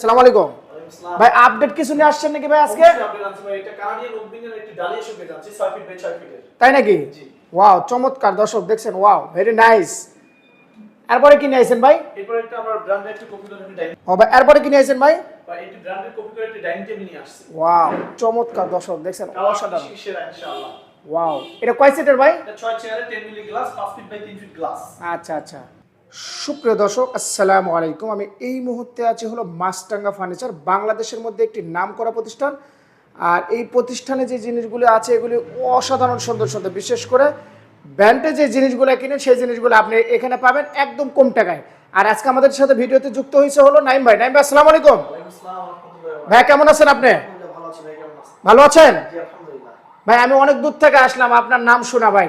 আসসালামু আলাইকুম। ভাই আপডেট কিছু নিয়ে আসছেন নাকি ভাই আজকে? তাই নাকি? ওয়াও চমৎকার দর্শক দেখছেন? ওয়াও ভেরি নাইস এরপরে কি নিয়ে আইছেন ভাই? ও ভাই এরপরে কি নিয়ে আইছেন ভাই? ওয়াও চমৎকার দর্শক দেখছেন? অসাধারণ। ওয়াও এটা কয় সিটের ভাই? আচ্ছা আচ্ছা। সুপ্রিয় দর্শক আসসালামু আলাইকুম। আমি এই মুহূর্তে আছি হলো মাসটাঙ্গা ফার্নিচার বাংলাদেশের মধ্যে একটি নামকরা প্রতিষ্ঠান। আর এই প্রতিষ্ঠানে যে জিনিসগুলো আছে এগুলি অসাধারণ সুন্দর সুন্দর। বিশেষ করে ব্যান্ডে যে জিনিসগুলো কিনেন সেই জিনিসগুলো আপনি এখানে পাবেন একদম কম টাকায়। আর আজকে আমাদের সাথে ভিডিওতে যুক্ত হয়েছে হলো নাইম ভাই। নাইম ভাই আসসালামু আলাইকুম। ভাই কেমন আছেন আপনি? ভালো আছেন? ভাই আমি অনেক দূর থেকে আসলাম আপনার নাম শোনা ভাই।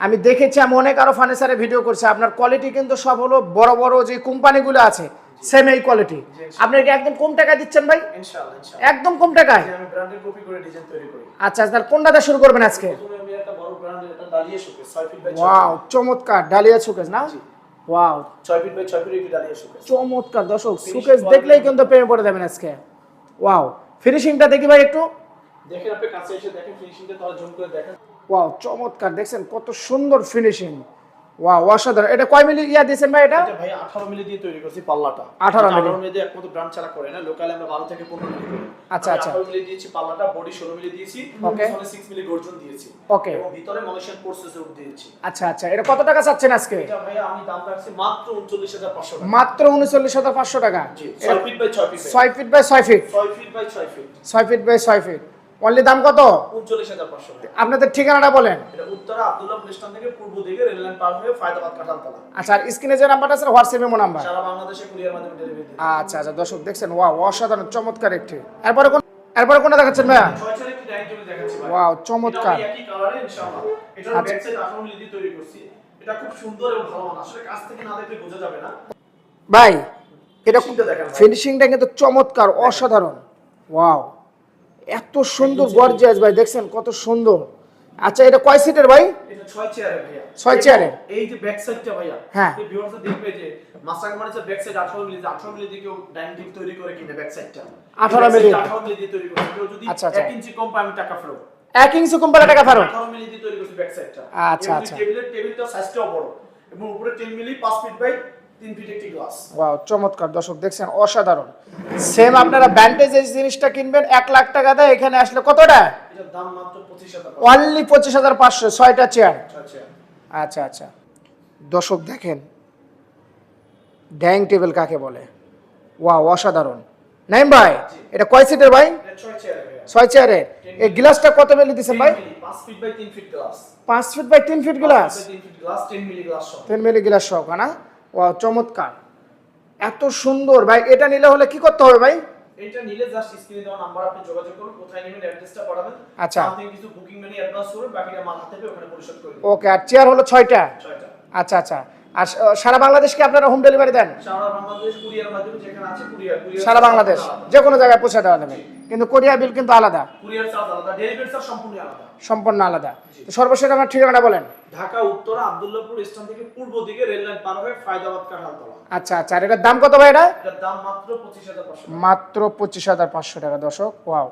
আমি দেখেছি আমি অনেক আরও ফার্নিচারে ভিডিও করছি। আপনার কোয়ালিটি কিন্তু সব হলো বড় বড় যে কোম্পানিগুলো আছে সেম এই কোয়ালিটি আপনি কি একদম কম টাকায় দিচ্ছেন ভাই? একদম কম টাকায়? আচ্ছা তাহলে কোনটাতে শুরু করবেন আজকে? ওয়াও চমৎকার ডালিয়া সুকেস না? ওয়াও চমৎকার দর্শক সুকেস দেখলেই কিন্তু প্রেমে পড়ে যাবেন আজকে। ওয়াও ফিনিশিংটা দেখি ভাই একটু। দেখেন আপনি কাছে এসে দেখেন ফিনিশিংটা তাহলে জুম করে দেখেন। ওয়াও চমৎকার দেখছেন? কত সুন্দর ফিনিশিং ওয়াও অসাধারণ। এটা কয় মিলি ইয়া দিয়েছেন ভাই এটা? ভাই 18 মিলি দিয়ে তৈরি করছি পাল্লাটা। 18 মিলি। 18 মিলি দিয়ে একমাত্র ব্র্যান্ড ছাড়া করে না লোকালে আমরা 12 থেকে 15 মিলি আচ্ছা, আচ্ছা। 18 মিলি দিয়েছি পাল্লাটা বডি 16 মিলি দিয়েছি. পিছনে 6 মিলি গর্জন দিয়েছি। Okay. এবং ভিতরে মালয়েশিয়ান প্রসেসর দিয়েছি। আচ্ছা আচ্ছা। এটা কত টাকা চাচ্ছেন আজকে? এটা ভাই আমি দাম রাখছি মাত্র 39500 টাকা। মাত্র উনচল্লিশ হাজার পাঁচশো টাকা। জি 6 ফিট বাই 6 ফিট ছয় ফিট বাই ছয় ফিট 6 ফিট বাই 6 ফিট ছয় ফিট বাই ছয় ফিট অনলি দাম কত? 39500 টাকা। আপনাদের ঠিকানাটা বলেন। এটা উত্তরা আব্দুল্লাহ থেকে পূর্ব দিকে রেল লাইন পার হয়ে ফায়দাবাদ কাঁঠালতলা। আচ্ছা আর স্ক্রিনে যে নাম্বারটা আছে হোয়াটসঅ্যাপ মেমো নাম্বার। সারা বাংলাদেশে কুরিয়ার মাধ্যমে ডেলিভারি দিই আচ্ছা আচ্ছা দর্শক দেখছেন ওয়াও অসাধারণ চমৎকার একটি। এরপরে কোন এরপরে কোনটা দেখাচ্ছেন ভাইয়া? ওয়াও চমৎকার। এটা আমি একই কালারে ইনশাআল্লাহ। আচ্ছা। ব্যাক সাইড 18 মিলি তৈরি করছি। এটা খুব সুন্দর এবং ভালো মান আসলে কাছ থেকে না দেখলে বোঝা যাবে না। ভাই এটা ফিনিশিংটা কিন্তু চমৎকার অসাধারণ। ওয়াও। এত সুন্দর গর্জিয়াস ভাই দেখছেন কত সুন্দর আচ্ছা এটা কয় সিটের ভাই ছয় চেয়ারে? এই যে ব্যাক সাইডটা ভাইয়া হ্যাঁ। দেখবে যে মাস্টার মার্চের ব্যাক সাইড 18 মিলি 18 মিলি দিয়ে কেউ ডাইনিং টেবিল তৈরি করে কিনে ব্যাক সাইডটা 18 মিলি। 18 মিলি দিয়ে তৈরি করে কেউ যদি আচ্ছা, আচ্ছা। 1 ইঞ্চি কম পায় আমি টাকা ফেরত এক ইঞ্চি টাকা ফেরত 18 মিলি দিয়ে তৈরি করছি ব্যাক সাইডটা আচ্ছা, আচ্ছা। টেবিলের টেবিলটা সাইজটাও বড় এবং উপরে 10 মিলি 5 ফিট বাই 3 ফিট একটি গ্লাস ওয়াও চমৎকার। দর্শক দেখছেন অসাধারণ। সেম আপনারা ব্যান্ডেজ এই জিনিসটা কিনবেন এক লাখ টাকা দেয় এখানে আসলে কতটা এটার দাম মাত্র 25000 টাকা অনলি পঁচিশ হাজার পাঁচশো ছয়টা চেয়ার আচ্ছা আচ্ছা। দর্শক দেখেন ডাইনিং টেবিল কাকে বলে? ওয়াও অসাধারণ। নাইম ভাই এটা কয় সিটের ভাই? ছয় চেয়ারে এই গ্লাসটা কত মিলি দিচ্ছেন ভাই? 5 ফিট বাই 3 ফিট গ্লাস পাঁচ ফিট বাই তিন feet glass 3 feet glass 10 milli glass সহ। তিন মিলি গ্লাস সহ না? ওয়াও চমৎকার। এত সুন্দর। ভাই এটা নিলে হলে কি করতে হবে ভাই? এটা নিলে জাস্ট স্ক্রিনে দেওয়া নাম্বার আপনি যোগাযোগ করুন কোথায় নেবেন অ্যাড্রেসটা পড়াবেন আচ্ছা। আপনি কিছু বুকিং মানি অ্যাডভান্স করুন বাকিটা মাল হাতে পেয়ে ওখানে পরিশোধ করে ওকে আর চেয়ার হলো ছয়টা? ছয়টা। আচ্ছা আচ্ছা। আর সারা বাংলাদেশকে আপনারা হোম ডেলিভারি দেন? সারা বাংলাদেশ যে কোনো জায়গায় পৌঁছে দেওয়া যাবে। কিন্তু কোরিয়া বিল কিন্তু আলাদা। সম্পূর্ণ আলাদা। সর্বশেষ আমার ঠিকানাটা বলেন। ঢাকা উত্তরা আব্দুল্লাহপুর স্টেশন থেকে পূর্ব দিকে রেল লাইন পার হয়ে ফায়দাবাদ কাঁঠালতলা। আচ্ছা আচ্ছা। আর এটার দাম কত ভাই এটা? দাম মাত্র পঁচিশ হাজার পাঁচশো মাত্র পঁচিশ হাজার পাঁচশো টাকা দর্শক। ওয়াও।